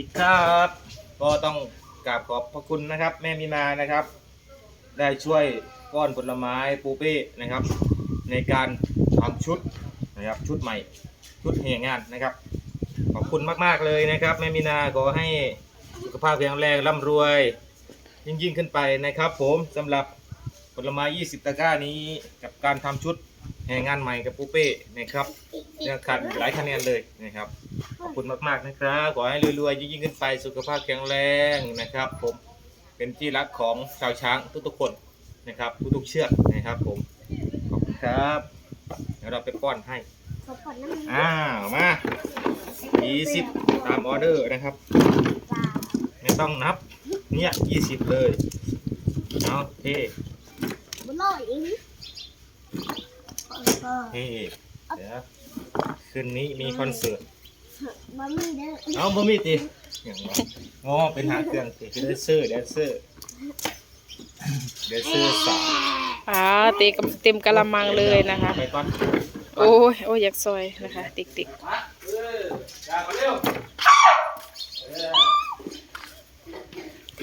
ดีครับ ก็ต้องกราบขอบพระคุณนะครับ แม่มีนานะครับ ได้ช่วยก้อนผลไม้ปูเป้นะครับ ในการทำชุดนะครับชุดใหม่ชุดแห่งานนะครับ ขอบคุณมาก ๆ เลยนะครับ แม่มีนาขอให้สุขภาพแข็งแรงร่ำรวย ยิ่งยิ่งขึ้นไปนะครับ ผมสำหรับผลไม้ 20 ตะกร้านี้กับการทำชุดแห่งานใหม่กับปูเป้นะครับ ยังขาดอีกหลายคะแนนเลยนะครับ ขอบคุณมากๆนะครับ ขอให้รวยๆยิ่งๆขึ้นไปสุขภาพแข็งแรงนะครับ ผมเป็นที่รักของชาวช้างทุกๆคนนะครับทุกๆเชือกนะครับ ผมขอบคุณครับเดี๋ยวเราไปป้อนให้ขอผ่อนน้ำมันอ้าวมา20ตามออเดอร์นะครับปลาไม่ต้องนับ เนี่ย20เลยเอาเฮ้บุหรี่อีกก็เฮ้เดี๋ยว คืนนี้มีคอนเสิร์ตบะหมี่เด้อเอาบ่มีติอย่างว่าอ๋อเป็นหาเครื่องติแดนเซอร์แดนเซอร์แดนเซอร์สาวอ่าเต็มเต็มกะละมังเลยนะคะ ไปก่อนโอ้ยโอ้ยอยากซอยนะคะ ติ๊กติ๊กเอออยากมาเร็ว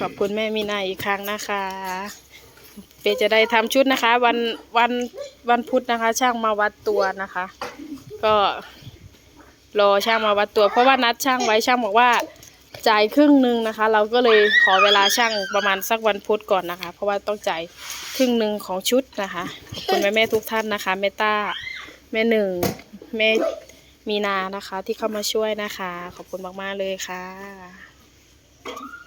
ขอบคุณแม่มีนาอีกครั้งนะคะ เปจะได้ทำชุดนะคะ วันวันวันพุธนะคะ ช่างมาวัดตัวนะคะ ก็ รอช่างมาวัดตัว เพราะว่านัดช่างไว้ช่างบอกว่าจ่ายครึ่งหนึ่งนะคะ เราก็เลยขอเวลาช่างประมาณสักวันพุธก่อนนะคะ เพราะว่าต้องจ่ายครึ่งหนึ่งของชุดนะคะขอบคุณแม่แม่ทุกท่านนะคะแม่ต้าแม่หนึ่งแม่มีนานะคะที่เข้ามาช่วยนะคะ ขอบคุณมากๆเลยค่ะ